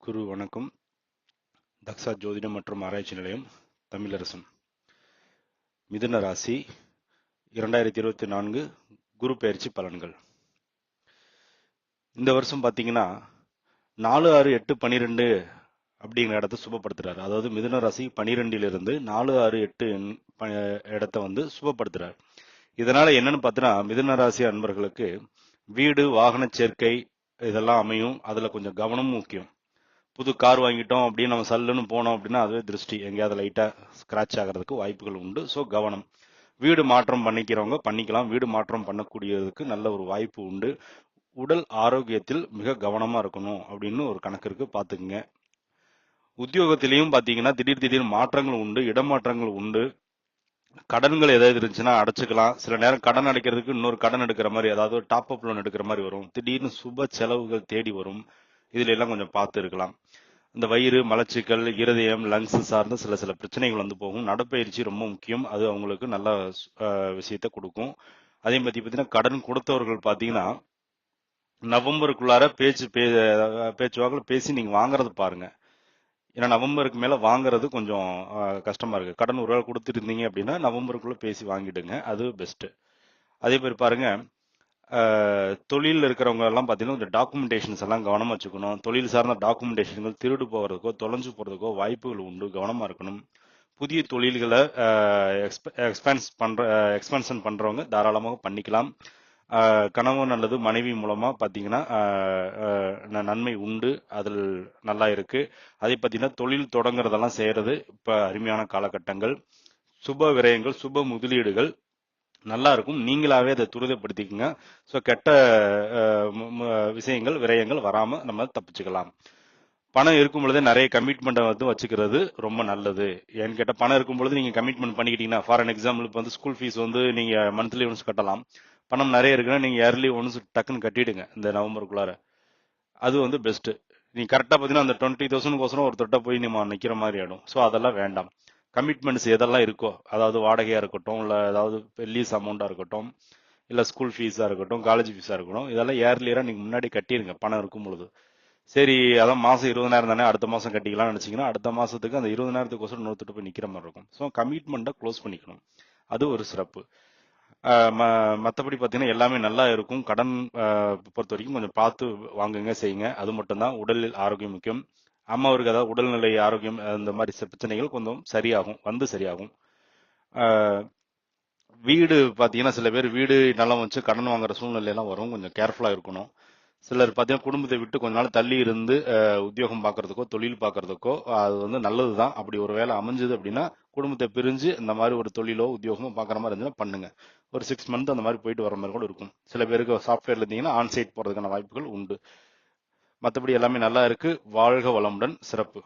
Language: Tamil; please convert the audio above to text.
குரு வணக்கம். தக்ஷா ஜோதிடம் மற்றும் ஆராய்ச்சி நிலையம் தமிழரசன். மிதுன ராசி இரண்டாயிரத்தி இருபத்தி நான்கு குரு பயிற்சி பலன்கள். இந்த வருஷம் பார்த்தீங்கன்னா நாலு ஆறு எட்டு பன்னிரெண்டு அப்படிங்கிற இடத்த சுபப்படுத்துறாரு. அதாவது மிதுன ராசி பனிரெண்டிலிருந்து நாலு ஆறு எட்டு ப- இடத்த வந்து சுபப்படுத்துறாரு. இதனால என்னன்னு பார்த்தீங்கன்னா மிதுன ராசி அன்பர்களுக்கு வீடு வாகன சேர்க்கை இதெல்லாம் அமையும். அதுல கொஞ்சம் கவனமும் முக்கியம். புது கார் வாங்கிட்டோம் அப்படின்னு நம்ம சல்லுன்னு போனோம் அப்படின்னா அதுவே திருஷ்டி. எங்கேயாவது லைட்டாக ஸ்க்ராட்ச் ஆகிறதுக்கு வாய்ப்புகள் உண்டு. ஸோ கவனம். வீடு மாற்றம் பண்ணிக்கிறவங்க பண்ணிக்கலாம். வீடு மாற்றம் பண்ணக்கூடியதுக்கு நல்ல ஒரு வாய்ப்பு உண்டு. உடல் ஆரோக்கியத்தில் மிக கவனமாக இருக்கணும் அப்படின்னு ஒரு கணக்கு இருக்குது பார்த்துக்குங்க. உத்தியோகத்திலையும் பார்த்தீங்கன்னா திடீர் திடீர் மாற்றங்கள் உண்டு இடமாற்றங்கள் உண்டு. கடன்கள் ஏதாவது இருந்துச்சுன்னா அடைச்சிக்கலாம். சில நேரம் கடன் அடைக்கிறதுக்கு இன்னொரு கடன் எடுக்கிற மாதிரி அதாவது டாப் அப் லோன் எடுக்கிற மாதிரி வரும். திடீர்னு சுப செலவுகள் தேடி வரும். இதுல எல்லாம் கொஞ்சம் பார்த்து இருக்கலாம். இந்த வயிறு மலச்சிக்கல் இருதயம் லங்ஸ் சார்ந்த சில சில பிரச்சனைகள் வந்து போகும். நடைப்பயிற்சி ரொம்ப முக்கியம். அது அவங்களுக்கு நல்ல விஷயத்த கொடுக்கும். அதே மாதிரி பார்த்தீங்கன்னா கடன் கொடுத்தவர்கள் பார்த்தீங்கன்னா நவம்பருக்குள்ளார பேச்சு பே பேச்சுவாக்கில் பேசி நீங்கள் வாங்குறது பாருங்க. ஏன்னா நவம்பருக்கு மேலே வாங்குறது கொஞ்சம் கஷ்டமாக இருக்குது கடன் ஒரு வேளை கொடுத்துருந்தீங்க அப்படின்னா நவம்பருக்குள்ளே பேசி வாங்கிடுங்க. அது பெஸ்ட்டு அதே மாதிரி பாருங்கள் தொழிலில் இருக்கிறவங்க எல்லாம் பார்த்தீங்கன்னா இந்த டாக்குமெண்டேஷன்ஸ் எல்லாம் கவனமாக வச்சுக்கணும். தொழில் சார்ந்த டாக்குமெண்டேஷன்கள் திருடு போகிறதுக்கோ தொலைஞ்சு போகிறதுக்கோ வாய்ப்புகள் உண்டு. கவனமாக இருக்கணும். புதிய தொழில்களை எக்ஸ்பென்ஸ் பண்ணுற எக்ஸ்பென்ஷன் பண்ணுறவங்க தாராளமாக பண்ணிக்கலாம். கணவன் அல்லது மனைவி மூலமாக பார்த்தீங்கன்னா ந- நன்மை உண்டு. அதில் நல்லா இருக்குது அதே பார்த்தீங்கன்னா தொழில் தொடங்குறதெல்லாம் செய்கிறது இப்போ அருமையான காலகட்டங்கள். சுப விரயங்கள் சுப முதலீடுகள் நல்லா இருக்கும் நீங்களாவே அதை துரிதப்படுத்திக்கங்க. ஸோ கெட்ட விஷயங்கள் விரயங்கள் வராமல் நம்ம தப்பிச்சுக்கலாம். பணம் இருக்கும் பொழுதே நிறைய கமிட்மெண்ட்டை வந்து வச்சுக்கிறது ரொம்ப நல்லது. ஏன்னு கேட்டால் பணம் இருக்கும் பொழுது நீங்கள் கமிட்மெண்ட் பண்ணிக்கிட்டீங்கன்னா ஃபார் அன் எக்ஸாம்பிள் இப்போ வந்து ஸ்கூல் ஃபீஸ் வந்து நீங்கள் மந்த்லி ஒன்ஸ் கட்டலாம். பணம் நிறைய இருக்குன்னா நீங்கள் இயர்லி ஒன்ஸ் டக்குன்னு கட்டிடுங்க இந்த நவம்பருக்குள்ளார. அது வந்து பெஸ்ட்டு நீ கரெக்டாக பார்த்தீங்கன்னா அந்த டுவெண்ட்டி தௌசண்ட்கோசரம் ஒரு தொட்டை போய் நம்ம நிற்கிற மாதிரி ஆகிடும் ஸோ அதெல்லாம் வேண்டாம். கமிட்மெண்ட்ஸ் எதெல்லாம் இருக்கோ அதாவது வாடகையாக இருக்கட்டும் இல்லை ஏதாவது லீஸ் அமௌண்ட்டாக இருக்கட்டும் இல்லை ஸ்கூல் ஃபீஸாக இருக்கட்டும் காலேஜ் ஃபீஸாக இருக்கட்டும் இதெல்லாம் இயர்லியராக நீங்கள் முன்னாடி கட்டிடுங்க பணம் இருக்கும் பொழுது. சரி அதான் மாதம் இருபதாயிரம் தானே அடுத்த மாதம் கட்டிக்கலாம்னு நினச்சிங்கன்னா அடுத்த மாதத்துக்கு அந்த இருபதாயிரத்துக்கோசரம் நூற்றுட்டு போய் நிற்கிற மாதிரி இருக்கும். ஸோ கமிட்மெண்ட்டை க்ளோஸ் பண்ணிக்கணும். அது ஒரு சிறப்பு. மற்றபடி ம- பார்த்தீங்கன்னா எல்லாமே நல்லா இருக்கும். கடன் பொறுத்த வரைக்கும் கொஞ்சம் பார்த்து வாங்குங்க செய்யுங்க. அது மட்டும்தான். உடலில் ஆரோக்கியம் முக்கியம். அம்மாவிற்கு அதாவது உடல்நிலை ஆரோக்கியம் அந்த மாதிரி பிரச்சனைகள் கொஞ்சம் சரியாகும் வந்து சரியாகும். வீடு பார்த்தீங்கன்னா சில பேர் வீடு நிலம் வச்சு கடன் வாங்குற சூழ்நிலை எல்லாம் வரும் கொஞ்சம் கேர்ஃபுல்லாக இருக்கணும். சிலர் பார்த்தீங்கன்னா குடும்பத்தை விட்டு கொஞ்ச நாள் தள்ளி இருந்து உத்தியோகம் பார்க்கறதுக்கோ தொழில் பார்க்கறதுக்கோ அது வந்து நல்லது தான் அப்படி ஒரு வேலை அமைஞ்சது அப்படின்னா குடும்பத்தை பிரிஞ்சு இந்த மாதிரி ஒரு தொழிலோ உத்தியோகமோ பார்க்குற மாதிரி இருந்துச்சுன்னா பண்ணுங்க. ஒரு சிக்ஸ் மந்த் அந்த மாதிரி போயிட்டு வர மாதிரி கூட இருக்கும். சில பேருக்கு சாஃப்ட்வேர்ல இருந்தீங்கன்னா ஆன் சைட் வாய்ப்புகள் உண்டு. மற்றபடி எல்லாமே நல்லா இருக்கு. வாழ்க வளமுடன். சிறப்பு.